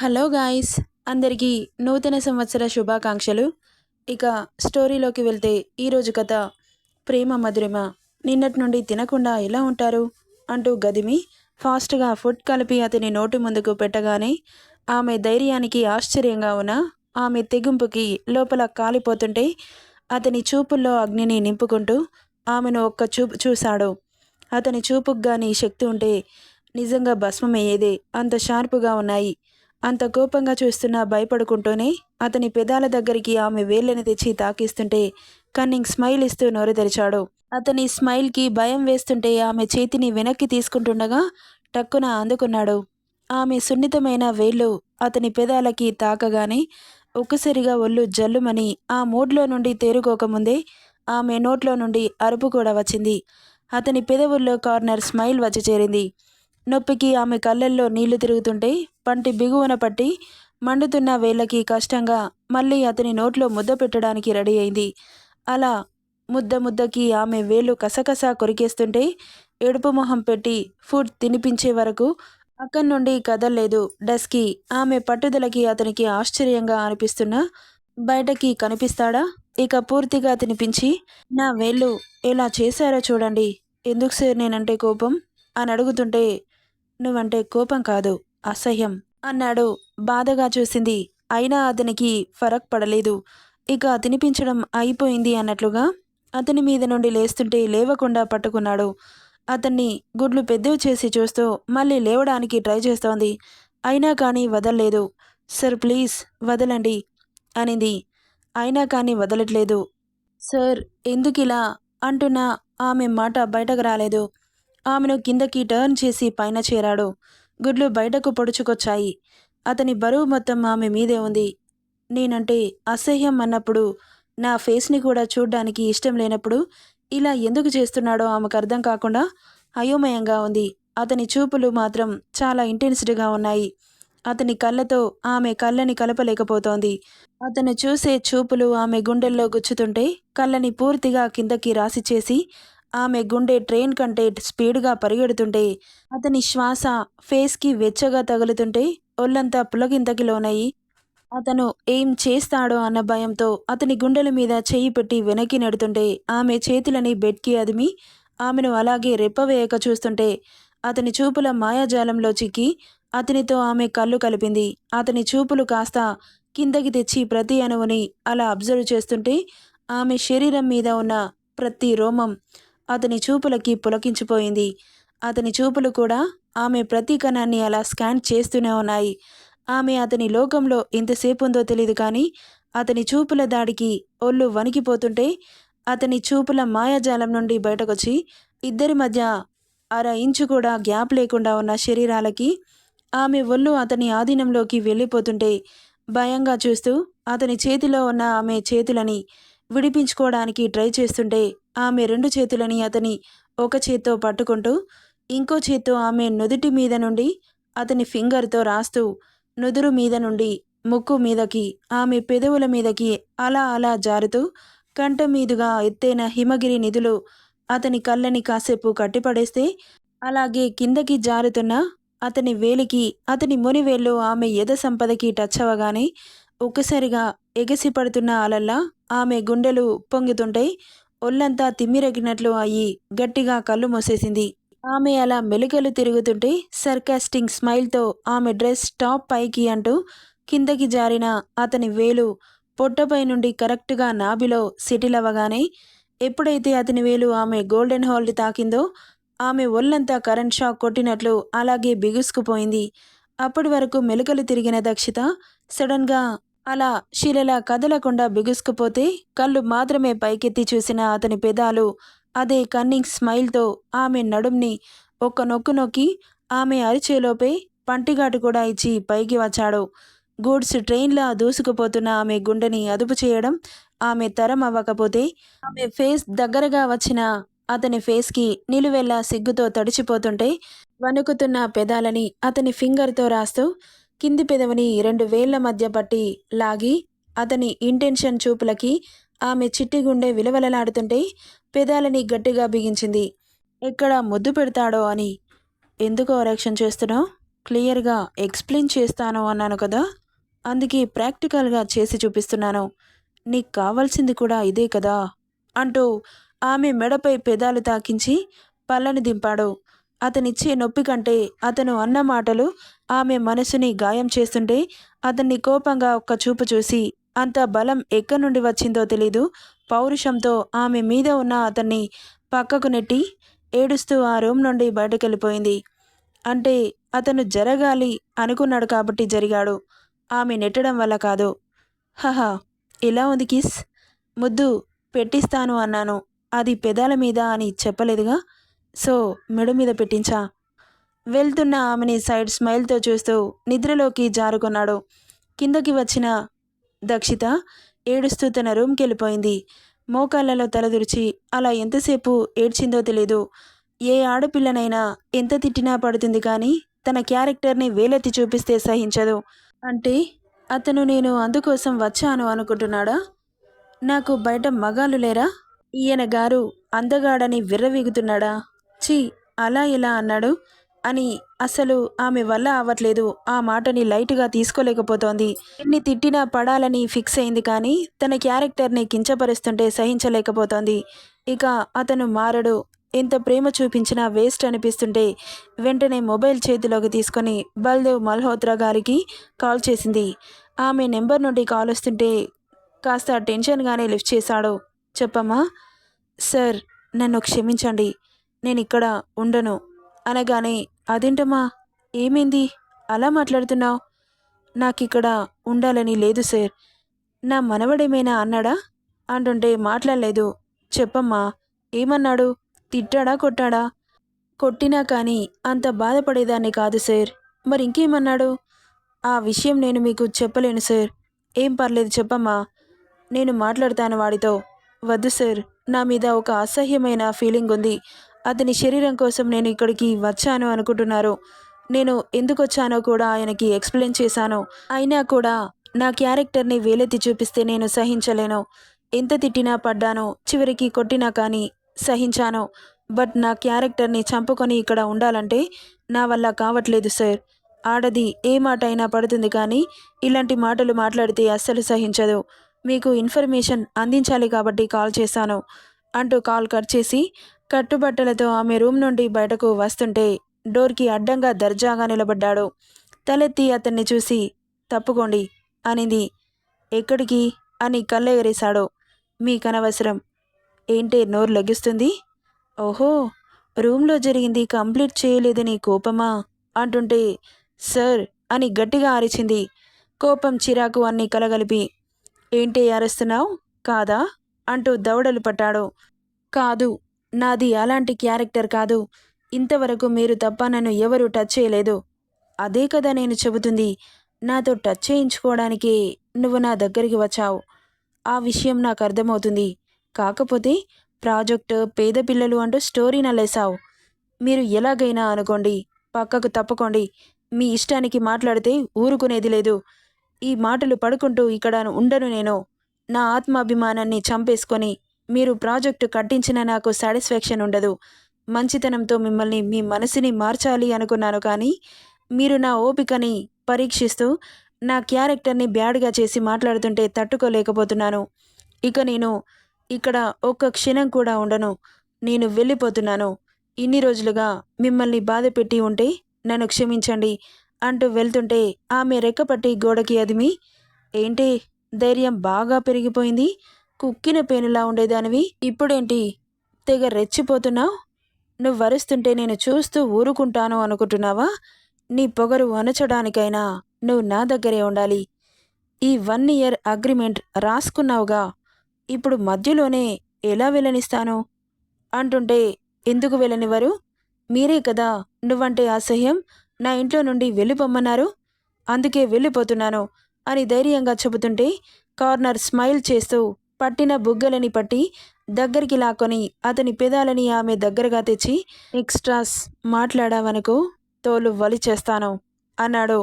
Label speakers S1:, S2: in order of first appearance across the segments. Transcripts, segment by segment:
S1: Hello guys అందరికీ నూతన సంవత్సర శుభాకాంక్షలు. ఇక స్టోరీలోకి వెళ్తే ఈరోజు కథ ప్రేమ మధురిమ నిన్నటి నుండి తినకుండా ఎలా ఉంటారు? అంటూ గదిమి ఫాస్ట్గా ఫుడ్ కలిపి అతని నోటి ముందుకు పెట్టగానే ఆమె ధైర్యానికి ఆశ్చర్యంగా ఉన్న ఆమె తెగింపుకి లోపల కాలిపోతుంటే అతని చూపుల్లో అగ్నిని నింపుకుంటూ ఆమెను ఒక్క చూపు చూశాడు. అతని చూపుకు గాని శక్తి ఉంటే నిజంగా భస్మమయ్యేదే అంత షార్పుగా ఉన్నాయి. అంత కోపంగా చూస్తున్నా భయపడుకుంటూనే అతని పెదాల దగ్గరికి ఆమె వేళ్ళని తెచ్చి తాకిస్తుంటే కన్నింగ్ స్మైల్ ఇస్తూ నోరు తెరిచాడు. అతని స్మైల్కి భయం వేస్తుంటే ఆమె చేతిని వెనక్కి తీసుకుంటుండగా టక్కున అందుకున్నాడు. ఆమె సున్నితమైన వేళ్ళు అతని పెదాలకి తాకగానే ఒక్కసారిగా ఒళ్ళు జల్లుమని ఆ మూడ్లో నుండి తేరుకోకముందే ఆమె నోట్లో నుండి అరుపు కూడా వచ్చింది. అతని పెదవుల్లో కార్నర్ స్మైల్ వచ్చి చేరింది. నొప్పికి ఆమె కళ్ళల్లో నీళ్ళు తిరుగుతుంటే పంటి బిగువన పట్టి మండుతున్న వేళ్ళకి కష్టంగా మళ్ళీ అతని నోట్లో ముద్ద పెట్టడానికి రెడీ అయింది. అలా ముద్ద ముద్దకి ఆమె వేళ్ళు కసకస కొరికేస్తుంటే ఎడుపు మొహం పెట్టి ఫుడ్ తినిపించే వరకు అక్కడి నుండి కదల్లేదు డస్కి. ఆమె పట్టుదలకి అతనికి ఆశ్చర్యంగా అనిపిస్తున్నా బయటకి కనిపిస్తాడా? ఇక పూర్తిగా తినిపించి నా వేళ్ళు ఎలా చేశారో చూడండి. ఎందుకు సార్ నేనంటే కోపం? అని అడుగుతుంటే నువ్వంటే కోపం కాదు అసహ్యం అన్నాడు. బాధగా చూసింది. అయినా అతనికి ఫరక్ పడలేదు. ఇక తినిపించడం అయిపోయింది అన్నట్లుగా అతని మీద నుండి లేస్తుంటే లేవకుండా పట్టుకున్నాడు. అతన్ని గుడ్లు పెద్దవి చేసి చూస్తూ మళ్ళీ లేవడానికి ట్రై చేస్తోంది. అయినా కానీ వదలలేదు. సార్ ప్లీజ్ వదలండి అనింది. అయినా కానీ వదలట్లేదు. సార్ ఎందుకిలా? అంటున్న ఆమె మాట బయటకు రాలేదు. ఆమెను కిందకి టర్న్ చేసి పైన చేరాడు. గుడ్లు బయటకు పొడుచుకొచ్చాయి. అతని బరువు మొత్తం ఆమె మీదే ఉంది. నేనంటే అసహ్యం అన్నప్పుడు నా ఫేస్ని కూడా చూడ్డానికి ఇష్టం లేనప్పుడు ఇలా ఎందుకు చేస్తున్నాడో ఆమెకు అర్థం కాకుండా అయోమయంగా ఉంది. అతని చూపులు మాత్రం చాలా ఇంటెన్స్డ్గా ఉన్నాయి. అతని కళ్ళతో ఆమె కళ్ళని కలపలేకపోతోంది. అతను చూసే చూపులు ఆమె గుండెల్లో గుచ్చుతుంటే కళ్ళని పూర్తిగా కిందకి రాసి చేసి ఆమె గుండె ట్రైన్ కంటే స్పీడ్గా పరిగెడుతుంటే అతని శ్వాస ఫేస్కి వెచ్చగా తగులుతుంటే ఒళ్ళంతా పులగింతకి లోనయ్యి అతను ఏం చేస్తాడో అన్న భయంతో అతని గుండెల మీద చెయ్యి పెట్టి వెనక్కి నెడుతుంటే ఆమె చేతులని బెడ్కి అదిమి ఆమెను అలాగే రెప్పవేయక చూస్తుంటే అతని చూపుల మాయాజాలంలో చిక్కి అతనితో ఆమె కళ్ళు కలిపింది. అతని చూపులు కాస్త కిందకి తెచ్చి ప్రతి అణువుని అలా అబ్జర్వ్ చేస్తుంటే ఆమె శరీరం మీద ఉన్న ప్రతి రోమం అతని చూపులకి పులకించిపోయింది. అతని చూపులు కూడా ఆమె ప్రతి కణాన్ని అలా స్కాన్ చేస్తూనే ఉన్నాయి. ఆమె అతని లోకంలో ఎంతసేపు ఉందో తెలియదు కానీ అతని చూపుల దాడికి ఒళ్ళు వణికిపోతుంటే అతని చూపుల మాయాజాలం నుండి బయటకొచ్చి ఇద్దరి మధ్య అర ఇంచు కూడా గ్యాప్ లేకుండా ఉన్న శరీరాలకి ఆమె ఒళ్ళు అతని ఆధీనంలోకి వెళ్ళిపోతుంటే భయంగా చూస్తూ అతని చేతిలో ఉన్న ఆమె చేతులని విడిపించుకోవడానికి ట్రై చేస్తుంటే ఆమె రెండు చేతులని అతని ఒక చేత్తో పట్టుకుంటూ ఇంకో చేత్తో ఆమె నుదుటి మీద నుండి అతని ఫింగర్తో రాస్తూ నుదురు మీద నుండి ముక్కు మీదకి ఆమె పెదవుల మీదకి అలా అలా జారుతూ కంట మీదుగా ఎత్తైన హిమగిరి నిధులు అతని కళ్ళని కాసేపు కట్టిపడేస్తే అలాగే కిందకి జారుతున్న అతని వేలికి అతని మునివేళ్ళు ఆమె ఎద సంపదకి టచ్ అవ్వగానే ఒక్కసారిగా ఎగసిపడుతున్న అలల్లా ఆమె గుండెలు పొంగుతుంటాయి ఒళ్ళంతా తిమ్మిరగినట్లు అయ్యి గట్టిగా కళ్ళు మూసేసింది. ఆమె అలా మెలుకలు తిరుగుతుంటే సర్కాస్టింగ్ స్మైల్తో ఆమె డ్రెస్ టాప్ పైకి అంటూ కిందకి జారిన అతని వేలు పొట్టపై నుండి కరెక్ట్గా నాభిలో సెటిల్ అవ్వగానే ఎప్పుడైతే అతని వేలు ఆమె గోల్డెన్ హాల్ని తాకిందో ఆమె ఒళ్ళంతా కరెంట్ షాక్ కొట్టినట్లు అలాగే బిగుసుకుపోయింది. అప్పటి వరకు మెలుకలు తిరిగిన దక్షిత సడన్గా అలా శిలలా కదలకుండా బిగుసుకుపోతే కళ్ళు మాత్రమే పైకెత్తి చూసిన అతని పెదాలు అదే కన్నింగ్ స్మైల్తో ఆమె నడుంని ఒక్క నొక్కు నొక్కి ఆమె అరిచేలోపే పంటిగాటు కూడా ఇచ్చి పైకి వచ్చాడు. గూడ్స్ ట్రైన్లా దూసుకుపోతున్న ఆమె గుండెని అదుపు చేయడం ఆమె తరం అవ్వకపోతే ఆమె ఫేస్ దగ్గరగా వచ్చిన అతని ఫేస్కి నిలువెల్లా సిగ్గుతో తడిచిపోతుంటే వణుకుతున్న పెదాలని అతని ఫింగర్తో రాస్తూ కింది పెదవిని రెండు వేళ్ళ మధ్య పట్టి లాగి అతని ఇంటెన్షన్ చూపులకి ఆమె చిట్టి గుండె విలవలలాడుతుంటే పెదాలని గట్టిగా బిగించింది. ఎక్కడ ముద్దు పెడతాడో అని. ఎందుకు ఓరక్షణ చేస్తున్నావు? క్లియర్గా ఎక్స్ప్లెయిన్ చేస్తాను అన్నాను కదా? అందుకే ప్రాక్టికల్గా చేసి చూపిస్తున్నాను. నీకు కావాల్సింది కూడా ఇదే కదా? అంటూ ఆమె మెడపై పెదాలు తాకించి పళ్ళని దింపాడు. అతనిచ్చే నొప్పి కంటే అతను అన్న మాటలు ఆమె మనసుని గాయం చేస్తుంటే అతన్ని కోపంగా ఒక్క చూపు చూసి అంత బలం ఎక్కడి నుండి వచ్చిందో తెలీదు. పౌరుషంతో ఆమె మీద ఉన్న అతన్ని పక్కకు నెట్టి ఏడుస్తూ ఆ రూమ్ నుండి బయటకెళ్ళిపోయింది. అంటే అతను జరగాలి అనుకున్నాడు కాబట్టి జరిగాడు. ఆమె నెట్టడం వల్ల కాదు. హహా ఎలా ఉంది కిస్? ముద్దు పెట్టిస్తాను అన్నాను. అది పెదాల మీద అని చెప్పలేదుగా? సో మెడ మీద పెట్టించా. వెళ్తున్న ఆమెని సైడ్ స్మైల్తో చూస్తూ నిద్రలోకి జారుకున్నాడు. కిందకి వచ్చిన దక్షిత ఏడుస్తూ తన రూమ్కి వెళ్ళిపోయింది. మోకాళ్ళలో తలదురిచి అలా ఎంతసేపు ఏడ్చిందో తెలీదు. ఏ ఆడపిల్లనైనా ఎంత తిట్టినా పడుతుంది కానీ తన క్యారెక్టర్ని వేలెత్తి చూపిస్తే సహించదు. అంటే అతను నేను అందుకోసం వచ్చాను అనుకుంటున్నాడా? నాకు బయట మగాళ్ళు లేరా? ఈయన గారు అందగాడని విర్రవీగుతున్నాడా? ఛీ అలా ఇలా అన్నాడు? అని అసలు ఆమె వల్ల అవ్వట్లేదు. ఆ మాటని లైట్గా తీసుకోలేకపోతోంది. ఎన్ని తిట్టినా పడాలని ఫిక్స్ అయింది కానీ తన క్యారెక్టర్ని కించపరుస్తుంటే సహించలేకపోతోంది. ఇక అతను మారడు. ఎంత ప్రేమ చూపించినా వేస్ట్ అనిపిస్తుంటే వెంటనే మొబైల్ చేతిలోకి తీసుకొని బల్దేవ్ మల్హోత్రా గారికి కాల్ చేసింది. ఆమె నెంబర్ నుండి కాల్ వస్తుంటే కాస్త టెన్షన్గానే లిఫ్ట్ చేశాడు. చెప్పమ్మా? సార్ నన్ను క్షమించండి. నేను ఇక్కడ ఉండను. అనగానే అదేంటమ్మా? ఏమైంది? అలా మాట్లాడుతున్నావు? నాకిక్కడ ఉండాలని లేదు సార్. నా మనవడేమైనా అన్నాడా? అంటుంటే మాట్లాడలేదు. చెప్పమ్మా. ఏమన్నాడు? తిట్టాడా కొట్టాడా? కొట్టినా కానీ అంత బాధపడేదాన్ని కాదు సార్. మరి ఇంకేమన్నాడు ఆ విషయం నేను మీకు చెప్పలేను సార్. ఏం పర్లేదు చెప్పమ్మా. నేను మాట్లాడతాను వాడితో. వద్దు సార్. నా మీద ఒక అసహ్యమైన ఫీలింగ్ ఉంది అతని శరీరం కోసం నేను ఇక్కడికి వచ్చాను అనుకుంటున్నారు. నేను ఎందుకు వచ్చానో కూడా ఆయనకి ఎక్స్ప్లెయిన్ చేశాను. అయినా కూడా నా క్యారెక్టర్ని వేలెత్తి చూపిస్తే నేను సహించలేను. ఎంత తిట్టినా పడ్డానో చివరికి కొట్టినా కానీ సహించాను. బట్ నా క్యారెక్టర్ని చంపుకొని ఇక్కడ ఉండాలంటే నా వల్ల కావట్లేదు సార్. ఆడది ఏ మాట అయినా పడుతుంది కానీ ఇలాంటి మాటలు మాట్లాడితే అస్సలు సహించదు. మీకు ఇన్ఫర్మేషన్ అందించాలి కాబట్టి కాల్ చేశాను. అంటూ కాల్ కట్ చేసి కట్టుబట్టలతో ఆమె రూమ్ నుండి బయటకు వస్తుంటే డోర్కి అడ్డంగా దర్జాగా నిలబడ్డాడు. తలెత్తి అతన్ని చూసి తప్పుకోండి అనింది. ఎక్కడికి? అని కళ్ళెగరేశాడు. మీకనవసరం ఏంటే నోరు లెగిస్తుంది? ఓహో రూమ్లో జరిగింది కంప్లీట్ చేయలేదని కోపమా? అంటుంటే సార్ అని గట్టిగా అరిచింది. కోపం చిరాకు అన్ని కలగలిపి ఏంటి అరుస్తున్నావు? కాదా? అంటూ దవడలు పట్టాడు. కాదు నాది అలాంటి క్యారెక్టర్ కాదు. ఇంతవరకు మీరు తప్ప నన్ను ఎవరు టచ్ చేయలేదు. అదే కదా నేను చెబుతుంది. నాతో టచ్ చేయించుకోవడానికి నువ్వు నా దగ్గరికి వచ్చావు. ఆ విషయం నాకు అర్థమవుతుంది. కాకపోతే ప్రాజెక్ట్ పేద పిల్లలు అంటూ స్టోరీ నల్లేసావు మీరు ఎలాగైనా అనుకోండి పక్కకు తప్పకోండి. మీ ఇష్టానికి మాట్లాడితే ఊరుకునేది లేదు. ఈ మాటలు పడుకుంటూ ఇక్కడ ఉండను నేను. నా ఆత్మాభిమానాన్ని చంపేసుకొని మీరు ప్రాజెక్టు కట్టించిన నాకు సాటిస్ఫాక్షన్ ఉండదు. మంచితనంతో మిమ్మల్ని మీ మనసుని మార్చాలి అనుకున్నాను కానీ మీరు నా ఓపికని పరీక్షిస్తూ నా క్యారెక్టర్ని బ్యాడ్గా చేసి మాట్లాడుతుంటే తట్టుకోలేకపోతున్నాను. ఇక నేను ఇక్కడ ఒక్క క్షణం కూడా ఉండను. నేను వెళ్ళిపోతున్నాను. ఇన్ని రోజులుగా మిమ్మల్ని బాధ పెట్టి ఉంటే నన్ను క్షమించండి అంటూ వెళ్తుంటే ఆమె రెక్కపట్టి గోడకి అదిమి ఏంటి ధైర్యం బాగా పెరిగిపోయింది? కుక్కిన పేనులా ఉండేదానివి. ఇప్పుడేంటి? తెగ రెచ్చిపోతున్నావు? నువ్వు వరుస్తుంటే నేను చూస్తూ ఊరుకుంటాను అనుకుంటున్నావా? నీ పొగరు అణచడానికైనా నువ్వు నా దగ్గరే ఉండాలి. ఈ వన్ ఇయర్ అగ్రిమెంట్ రాసుకున్నావుగా. ఇప్పుడు మధ్యలోనే ఎలా వెళ్ళనిస్తాను? అంటుంటే ఎందుకు వెళ్ళనివ్వరు? మీరే కదా నువ్వంటే అసహ్యం. నా ఇంట్లో నుండి వెళ్ళిపోమ్మన్నారు. అందుకే వెళ్ళిపోతున్నాను అని ధైర్యంగా చెబుతుంటే కార్నర్ స్మైల్ చేస్తూ పట్టిన బుగ్గలని పట్టి దగ్గరికి లాక్కొని అతని పెదాలని ఆమె దగ్గరగా తెచ్చి ఎక్స్ట్రాస్ మాట్లాడావనుకో తోలు వలి చేస్తాను అన్నాడు.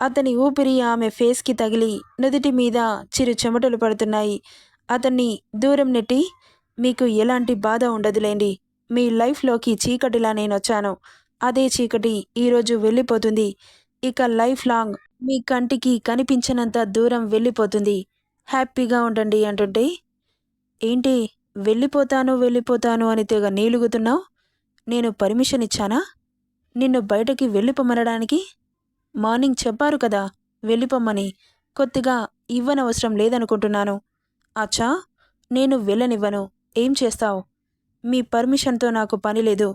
S1: అతని ఊపిరి ఆమె ఫేస్కి తగిలి నుదుటి మీద చిరు చెమటలు పడుతున్నాయి. అతన్ని దూరం నెట్టి మీకు ఎలాంటి బాధ ఉండదులేండి. మీ లైఫ్లోకి చీకటిలా నేను వచ్చాను అదే చీకటి ఈరోజు వెళ్ళిపోతుంది. ఇక లైఫ్ లాంగ్ మీ కంటికి కనిపించినంత దూరం వెళ్ళిపోతుంది. హ్యాపీగా ఉండండి అంటుంటే ఏంటి వెళ్ళిపోతాను వెళ్ళిపోతాను అని తెగ నీలుగుతున్నావు? నేను పర్మిషన్ ఇచ్చానా? నిన్ను బయటకి వెళ్ళిపోమనడానికి మార్నింగ్ చెప్పారు కదా వెళ్ళిపోమ్మని. కొద్దిగా ఇవ్వనవసరం లేదనుకుంటున్నాను. అచ్చా నేను వెళ్ళనివ్వను. ఏం చేస్తావు? మీ పర్మిషన్తో నాకు పని లేదు.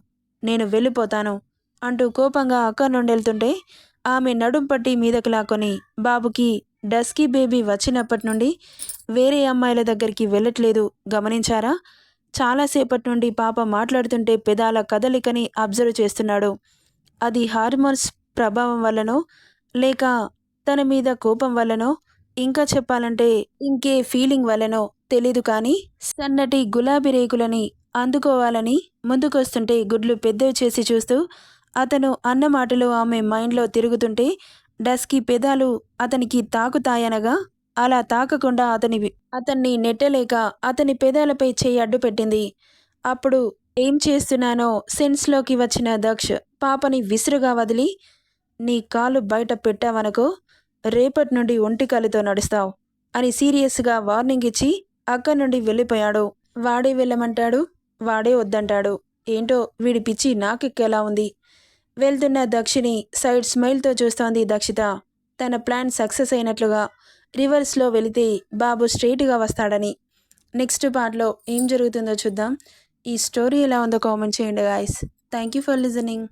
S1: నేను వెళ్ళిపోతాను అంటూ కోపంగా అక్క నుండి వెళ్తుంటే ఆమె నడుం పట్టి మీదకి లాక్కొని బాబుకి డస్కీ బేబీ వచ్చినప్పటి నుండి వేరే అమ్మాయిల దగ్గరికి వెళ్ళట్లేదు. గమనించారా? చాలాసేపటి నుండి పాప మాట్లాడుతుంటే పెదాల కదలికని అబ్జర్వ్ చేస్తున్నాడు. అది హార్మోన్స్ ప్రభావం వల్లనో లేక తన మీద కోపం వల్లనో ఇంకా చెప్పాలంటే ఇంకే ఫీలింగ్ వల్లనో తెలీదు కానీ సన్నటి గులాబీ రేకులని అందుకోవాలని ముందుకొస్తుంటే గుడ్లు పెద్దవి చేసి చూస్తూ అతను అన్న మాటలు ఆమె మైండ్లో తిరుగుతుంటే డస్కి పెదాలు అతనికి తాకుతాయనగా అలా తాకకుండా అతని అతన్ని నెట్టలేక అతని పెదాలపై చేయి అడ్డు పెట్టింది. అప్పుడు ఏం చేస్తున్నానో సెన్స్లోకి వచ్చిన దక్ష పాపని విసురుగా వదిలి నీ కాలు బయట పెట్టావనుకో రేపటి నుండి ఒంటికాలుతో నడుస్తావు అని సీరియస్గా వార్నింగ్ ఇచ్చి అక్కడి నుండి వెళ్ళిపోయాడు. వాడే వెళ్ళమంటాడు వాడే వద్దంటాడు. ఏంటో వీడి పిచ్చి నాకెక్కేలా ఉంది. వెళ్తున్న దక్షిణి సైడ్ స్మైల్తో చూస్తోంది దక్షిత. తన ప్లాన్ సక్సెస్ అయినట్లుగా రివర్స్లో వెళితే బాబు స్ట్రైట్గా వస్తాడని. నెక్స్ట్ పార్ట్లో ఏం జరుగుతుందో చూద్దాం. ఈ స్టోరీ ఎలా ఉందో కామెంట్ చేయండి guys thank you for listening